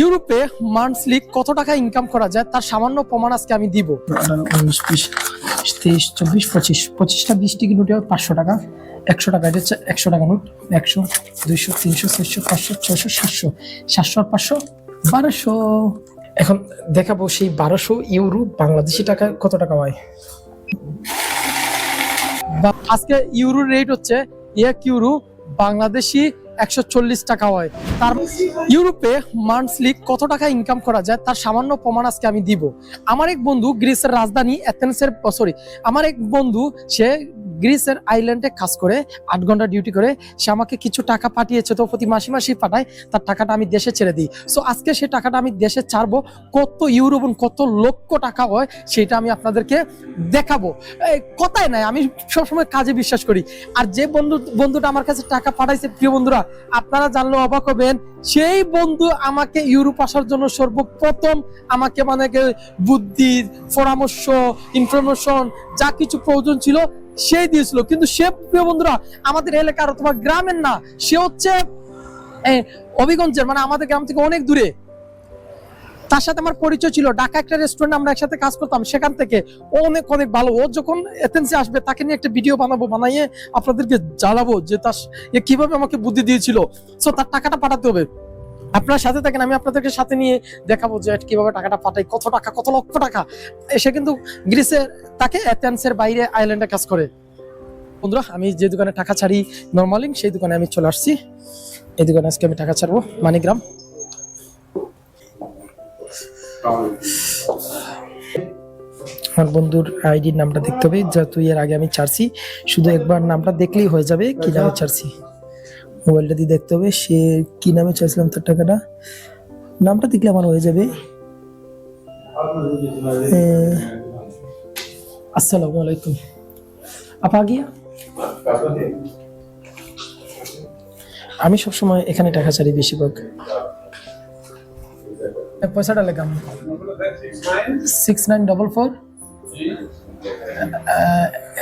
ইউরোপে মান্থলি কত টাকা ইনকাম করা যায়? তার সামান্য প্রমাণ আজকে আমি দিব। তেইশ, চব্বিশ, পঁচিশ। পঁচিশটা বিশ টিকি নোটে পাঁচশো টাকা। একশো টাকা এটা হচ্ছে একশো টাকা নোট। একশো, দুইশো, তিনশো, চারশো, পাঁচশো ছশো সাতশো। সাতশো আর পাঁচশো, বারোশো। এখন দেখাবো সেই বারোশো ইউরো বাংলাদেশি টাকা কত টাকা হয়। আজকে ইউরোর রেট হচ্ছে এক ইউরো বাংলাদেশি একশো চল্লিশ টাকা হয়। তার ইউরোপে মান্থলি কত টাকা ইনকাম করা যায়, তার সামান্য প্রমাণ আজকে আমি দিব। আমার এক বন্ধু গ্রিসের রাজধানী অ্যাথেন্সের সরি আমার এক বন্ধু, সে গ্রিসের আইল্যান্ডে কাজ করে, আট ঘণ্টা ডিউটি করে, সে আমাকে কিছু টাকা পাঠিয়েছে তো প্রতি মাসে মাসেই পাঠায়, তার টাকাটা আমি দেশে ছেড়ে দিই। সো আজকে সেই টাকাটা আমি দেশে ছাড়বো, কত ইউরো এবং কত লক্ষ টাকা হয় সেটা আমি আপনাদেরকে দেখাবো। কথাই নাই, আমি সবসময় কাজে বিশ্বাস করি। আর যে বন্ধু, বন্ধুটা আমার কাছে টাকা পাঠাইছে, প্রিয় বন্ধুরা, আপনারা জানলে অবাক হবেন, সেই বন্ধু আমাকে ইউরোপ আসার জন্য সর্বপ্রথম আমাকে মানে বুদ্ধি, পরামর্শ ইনফরমেশন যা কিছু প্রয়োজন ছিল সেই দিয়েছিল। কিন্তু সে, প্রিয় বন্ধুরা, আমাদের এলাকার অথবা গ্রামের না, সে হচ্ছে অভিগঞ্জের মানে আমাদের গ্রাম থেকে অনেক দূরে। তার সাথে আমার পরিচয় ছিল। ঢাকা একটা রেস্টুরেন্ট আমরা একসাথে কাজ করতাম। সেখান থেকে অনেক অনেক ভালো, ও যখন এথেন্সি আসবে, তাকে নিয়ে একটা ভিডিও বানাবো বানাইয়ে আপনাদেরকে জানাব যে তার কীভাবে আমাকে বুদ্ধি দিয়েছিল। সো তার টাকাটা পাঠাতে হবে। আপনার সাথে থাকেন আমি আপনাদেরকে সাথে নিয়ে দেখাবো যে কীভাবে টাকাটা পাঠাই কত টাকা কত লক্ষ টাকা। সে কিন্তু গ্রিসে তাকে এথেন্সের বাইরে আইল্যান্ডে কাজ করে। বন্ধুরা আমি যে দোকানে টাকা ছাড়ি নর্মালি সেই দোকানে আমি চলে আসছি। এই দোকানে আজকে আমি টাকা ছাড়বো মানিগ্রাম। আমার বন্ধুর আইডির নামটা দেখতে হবে যা তুই এর আগে আমি ছাড়ছি। শুধু একবার নামটা দেখলেই হয়ে যাবে কি নামে ছাড়ছি। মোবাইলটা দিয়ে দেখতে হবে সে কি নামে চাইছিলাম তার টাকাটা। নামটা দেখলে আমার হয়ে যাবে। আসসালামু আলাইকুম। আপা গিয়া আমি সবসময় এখানে টাকা ছাড়ি বেশিরভাগ। পয়সাটা লেখাম six nine double four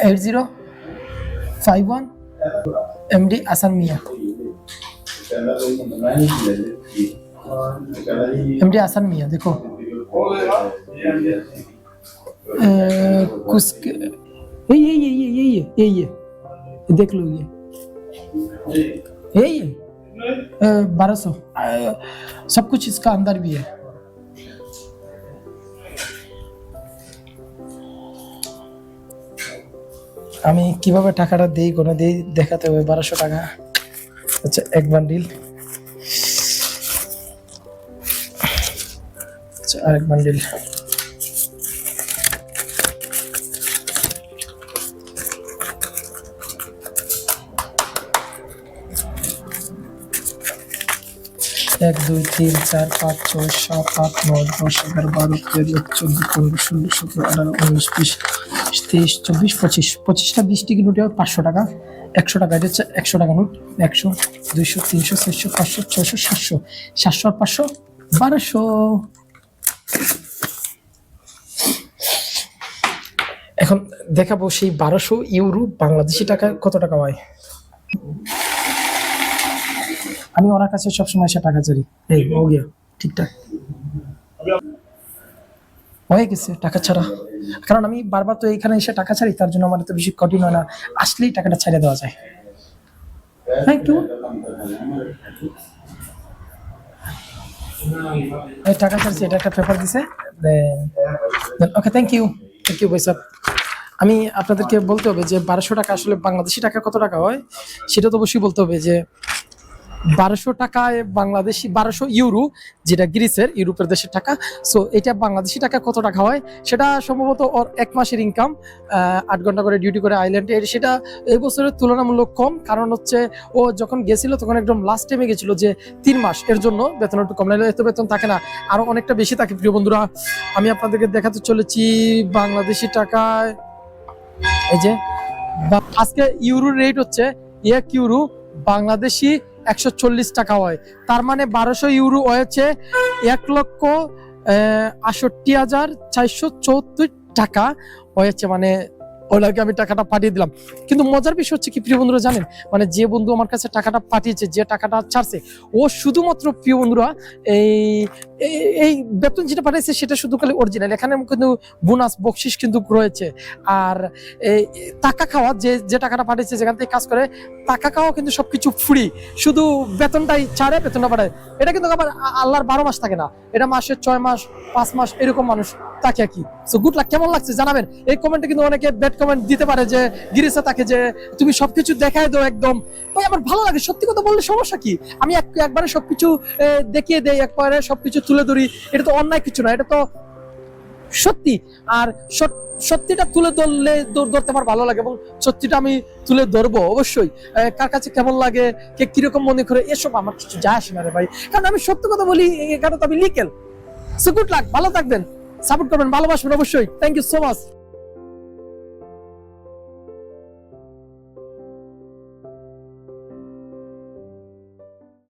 eight zero five one MD Ahsan Mia MD आसान मियाँ देखो अ, कुछ यही यही यही यही यही यही है देख लो ये यही है बारह सौ सब कुछ इसका अंदर भी है আমি কিভাবে টাকাটা দেই কোনো দেই দেখাতে হবে বারোশো টাকা আচ্ছা এক বান্ডিল আচ্ছা আরেক বান্ডিল এক, দুই, তিন, চার, পাঁচ, ছয়, সাত, আট, নয়, দশ, এগারো, বারো, তেরো, চোদ্দ, পনেরো, ষোলো, সতেরো, আঠারো, উনিশ, বিশ, তেইশ, চব্বিশ, পঁচিশ। পঁচিশটা বিশ টিকি নোটে পাঁচশো টাকা। একশো টাকা হচ্ছে একশো টাকা নোট, একশো, দুইশো, তিনশো, চারশো, পাঁচশো, ছয়শো, সাতশো সাতশো আর পাঁচশো, বারোশো। এখন দেখাবো সেই বারোশো ইউরো বাংলাদেশি টাকা কত টাকা হয়? আমি ওনার কাছে সবসময় সে টাকা চাই। এই, ও গিয়া, ঠিকঠাক। হয়ে গেছে, টাকা ছাড়া। কারণ আমি বারবার তো এখানে এসে টাকা ছাড়ি, তার জন্য আমার তো বেশি কঠিন হয় না। আসলেই টাকাটা ছেড়ে দেওয়া যায়। থ্যাংক ইউ টাকা ছাড়ছি, এটা একটা পেপার দিছে। Okay thank you thank you ভাই আমি আপনাদেরকে বলতে হবে যে, বারোশো টাকা আসলে বাংলাদেশি টাকা কত টাকা হয়? সেটা তো অবশ্যই বলতে হবে যে বারোশো টাকায় বাংলাদেশি, বারোশো ইউরো যেটা গ্রিসের, ইউরোপের দেশের টাকা। সো এটা বাংলাদেশি টাকা কত টাকা হয়? সেটা সম্ভবত ওর এক মাসের ইনকাম আট ঘণ্টা করে ডিউটি করে আইল্যান্ডে সেটা এই বছরের তুলনামূলক কম, কারণ হচ্ছে ও যখন গেছিল তখন একদম লাস্ট টাইমে গেছিল যে তিন মাস। এর জন্য বেতন একটু কম লাগলে এত বেতন থাকে না। আরও অনেকটা বেশি থাকে, প্রিয় বন্ধুরা। আমি আপনাদেরকে দেখাতে চলেছি বাংলাদেশি টাকায়। এই যে আজকে ইউরোর রেট হচ্ছে এক ইউরো বাংলাদেশি একশো চল্লিশ টাকা হয়। তার মানে বারোশো ইউরো হয়েছে এক লক্ষ আষট্টি হাজার চারশো চৌত্রিশ টাকা হয়েছে। মানে ওনাকে আমি টাকাটা পাঠিয়ে দিলাম। কিন্তু মজার বিষয় হচ্ছে কি, প্রিয় বন্ধুরা জানেন? মানে যে বন্ধু আমার কাছে টাকাটা পাঠিয়েছে, যে টাকাটা ছাড়ছে, ও শুধুমাত্র প্রিয় বন্ধুরা এই, এই- বেতন যেটা পাঠিয়েছে সেটা শুধু খালি অরিজিনাল এখানে কিন্তু বোনাস বকশিস কিন্তু রয়েছে। আর এই, টাকা খাওয়া, যে যে টাকাটা পাঠিয়েছে, যেখান থেকে কাজ করে, টাকা খাওয়া কিন্তু সবকিছু ফ্রি শুধু বেতনটাই ছাড়ে, বেতনটা পাঠায় এটা কিন্তু আবার আল্লাহর বারো মাস থাকে না। এটা মাসের ছয় মাস, পাঁচ মাস, এরকম মানুষ আর কি? সো গুড লাক কেমন লাগছে জানাবেন? এই কমেন্টে কিন্তু অনেকে ব্যাড কমেন্ট দিতে পারে যে গিরিসা তাকে যে, তুমি সবকিছু দেখায় দাও একদম। ভাই আমার ভালো লাগে, সত্যি কথা বললে সমস্যা কি? আমি এক- একবারে সবকিছু দেখিয়ে দেই, একবারে সবকিছু তুলে ধরি। এটা তো অন্যায় কিছু না, এটা তো সত্যি। আর সত- সত্যিটা তুলে ধরলে ধরতে আমার ভালো লাগে এবং সত্যিটা আমি তুলে ধরবো অবশ্যই। কার কাছে কেমন লাগে, কে কীরকম মনে করে, এসব আমার কিছু যায় আসে না রে ভাই। কারণ আমি সত্য কথা বলি এখানে তো আমি লিকেল সো গুড লাক ভালো থাকবেন। সাপোর্ট করবেন ভালোবাসবেন অবশ্যই। Thank you so much